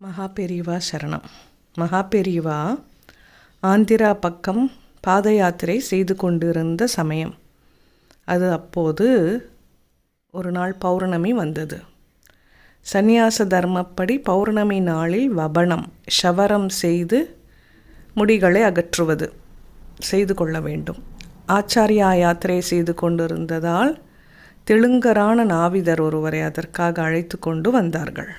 மகாபெரிவா சரணம். மகாபெரிவா ஆந்திரா பக்கம் பாத யாத்திரை செய்து கொண்டிருந்த சமயம். அது அப்போது ஒரு நாள் பௌர்ணமி வந்தது. சந்நியாச தர்மப்படி பௌர்ணமி நாளில் வபணம் ஷவரம் செய்து முடிகளை அகற்றுவது செய்து கொள்ள வேண்டும். ஆச்சாரியா யாத்திரை செய்து கொண்டிருந்ததால் தெலுங்கரான நாவிதர் ஒருவரை அதற்காக அழைத்து கொண்டு வந்தார்கள்.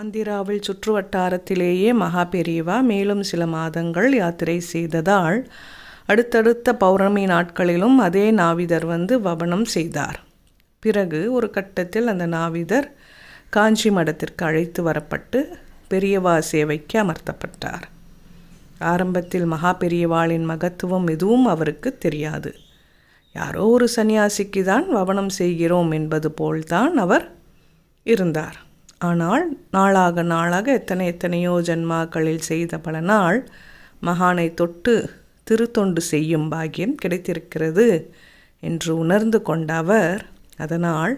ஆந்திராவில் சுற்றுவட்டாரத்திலேயே மகா பெரியவா மேலும் சில மாதங்கள் யாத்திரை செய்ததால் அடுத்தடுத்த பௌர்ணமி நாட்களிலும் அதே நாவிதர் வந்து வபனம் செய்தார். பிறகு ஒரு கட்டத்தில் அந்த நாவிதர் காஞ்சி மடத்திற்கு அழைத்து வரப்பட்டு பெரியவா சேவைக்கு அமர்த்தப்பட்டார். ஆரம்பத்தில் மகா பெரியவாளின் மகத்துவம் எதுவும் அவருக்கு தெரியாது. யாரோ ஒரு சன்னியாசிக்கு தான் வபனம் செய்கிறோம் என்பது போல்தான் அவர் இருந்தார். ஆனால் நாளாக நாளாக எத்தனை எத்தனையோ ஜன்மாக்களில் செய்த பல நாள் மகானை தொட்டு திருத்தொண்டு செய்யும் பாக்கியம் கிடைத்திருக்கிறது என்று உணர்ந்து கொண்ட அவர் அதனால்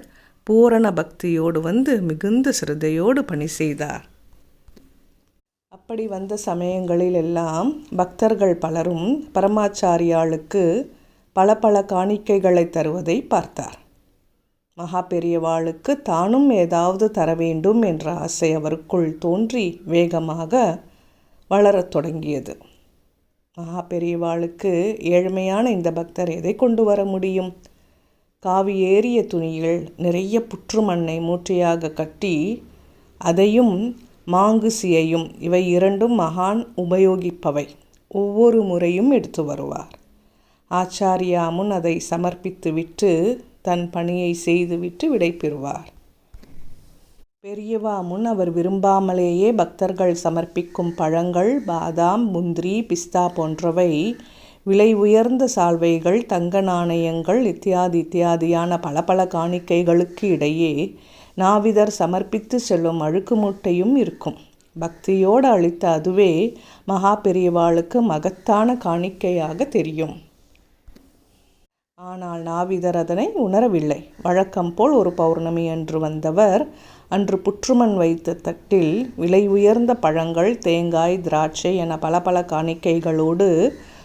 பூரண பக்தியோடு வந்து மிகுந்த சிரத்தையோடு பணி செய்தார். அப்படி வந்த சமயங்களில் எல்லாம் பக்தர்கள் பலரும் பரமாச்சாரியாளுக்கு பல பல காணிக்கைகளை தருவதை பார்த்தார். மகா பெரியவாளுக்கு தானும் ஏதாவது தர வேண்டும் என்ற ஆசை அவருக்குள் தோன்றி வேகமாக வளரத் தொடங்கியது. மகா பெரியவாளுக்கு ஏழ்மையான இந்த பக்தர் எதை கொண்டு வர முடியும்? காவி ஏறிய துணியில் நிறைய புற்று மண்ணை மூட்டையாக கட்டி அதையும் மாங்குசியையும் இவை இரண்டும் மகான் உபயோகிப்பவை. ஒவ்வொரு முறையும் எடுத்து வருவார். ஆச்சாரியாமுன் அதை சமர்ப்பித்து விட்டு தன் பணியை செய்துவிட்டு விடைபெறுவார். பெரியவா முன் அவர் விரும்பாமலேயே பக்தர்கள் சமர்ப்பிக்கும் பழங்கள் பாதாம் முந்திரி பிஸ்தா போன்றவை விலை உயர்ந்த சால்வைகள் தங்க நாணயங்கள் இத்தியாதி இத்தியாதியான பல பல காணிக்கைகளுக்கு இடையே நாவிதர் சமர்ப்பித்து செல்லும் அழுக்கு மூட்டையும் இருக்கும். பக்தியோடு அளித்த அதுவே மகா பெரியவாளுக்கு மகத்தான காணிக்கையாக தெரியும். ஆனால் நாவிதர் அதனை உணரவில்லை. வழக்கம் போல் ஒரு பௌர்ணமி அன்று வந்தவர் அன்று புற்றுமண் வைத்த தட்டில் விலை உயர்ந்த பழங்கள் தேங்காய் திராட்சை என பல பல காணிக்கைகளோடு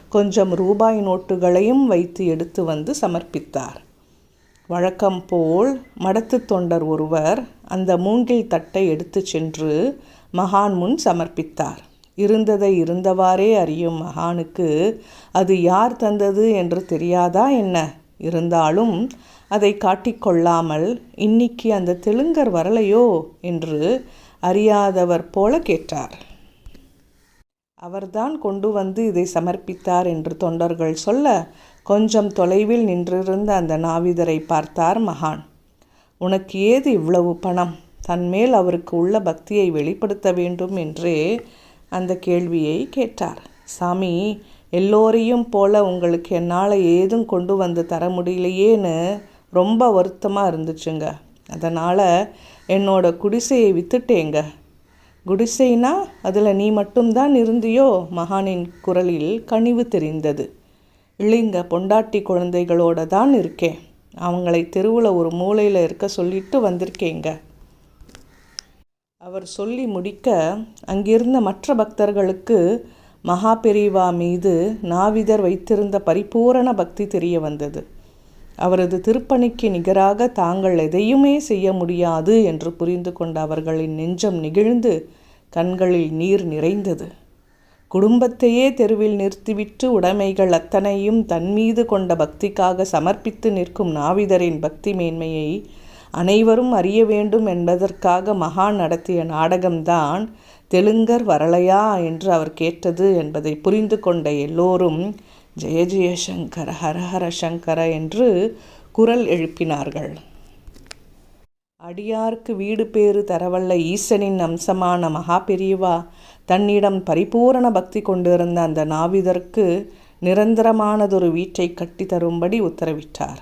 கொஞ்சம் ரூபாய் நோட்டுகளையும் வைத்து எடுத்து வந்து சமர்ப்பித்தார். வழக்கம் போல் மடத்து தொண்டர் ஒருவர் அந்த மூங்கில் தட்டை எடுத்து சென்று மகான் முன் சமர்ப்பித்தார். இருந்ததை இருந்தவாறே அறியும் மகானுக்கு அது யார் தந்தது என்று தெரியாதா என்ன? இருந்தாலும் அதை காட்டிக்கொள்ளாமல் இன்னைக்கு அந்த தெலுங்கர் வரலையோ? என்று அறியாதவர் போல கேட்டார். அவர்தான் கொண்டு வந்து இதை சமர்ப்பித்தார் என்று தொண்டர்கள் சொல்ல கொஞ்சம் தொலைவில் நின்றிருந்த அந்த நாவிதரை பார்த்தார் மகான். உனக்கு ஏது இவ்வளவு பணம்? தன்மேல் அவருக்கு உள்ள பக்தியை வெளிப்படுத்த வேண்டும் என்றே அந்த கேள்வியை கேட்டார். சாமி எல்லோரையும் போல உங்களுக்கு என்னால் ஏதும் கொண்டு வந்து தர முடியலையேன்னு ரொம்ப வருத்தமாக இருந்துச்சுங்க. அதனால் என்னோட குடிசையை வித்துட்டேங்க. குடிசைனா அதில் நீ மட்டும்தான் இருந்தியோ? மகானின் குரலில் கனிவு தெரிந்தது. இல்லைங்க பொண்டாட்டி குழந்தைகளோட தான் இருக்கேன். அவங்களை தெருவில் ஒரு மூலையில் இருக்க சொல்லிட்டு வந்திருக்கேங்க. அவர் சொல்லி முடிக்க அங்கிருந்த மற்ற பக்தர்களுக்கு மகா பெரிவா மீது நாவிதர் வைத்திருந்த பரிபூரண பக்தி தெரிய வந்தது. அவரது திருப்பணிக்கு நிகராக தாங்கள் எதையுமே செய்ய முடியாது என்று புரிந்து கொண்ட அவர்களின் நெஞ்சம் நெகிழ்ந்து கண்களில் நீர் நிறைந்தது. குடும்பத்தையே தெருவில் நிறுத்திவிட்டு உடைமைகள் அத்தனையும் தன்மீது கொண்ட பக்திக்காக சமர்ப்பித்து நிற்கும் நாவிதரின் பக்தி மேன்மையை அனைவரும் அறிய வேண்டும் என்பதற்காக மகான் நடத்திய நாடகம்தான் தெலுங்கர் வரலையா என்று அவர் கேட்டது என்பதை புரிந்து கொண்ட எல்லோரும் ஜெய ஜெயசங்கர ஹரஹர சங்கர என்று குரல் எழுப்பினார்கள். அடியார்க்கு வீடு பேறு தரவல்ல ஈசனின் அம்சமான மகா பெரியவா தன்னிடம் பரிபூரண பக்தி கொண்டிருந்த அந்த நாவிதற்கு நிரந்தரமானதொரு வீட்டை கட்டி தரும்படி உத்தரவிட்டார்.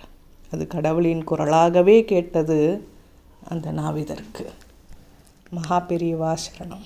அது கடவுளின் குரலாகவே கேட்டது அந்த நாவிதற்கு. மகா பெரியவா சரணம்.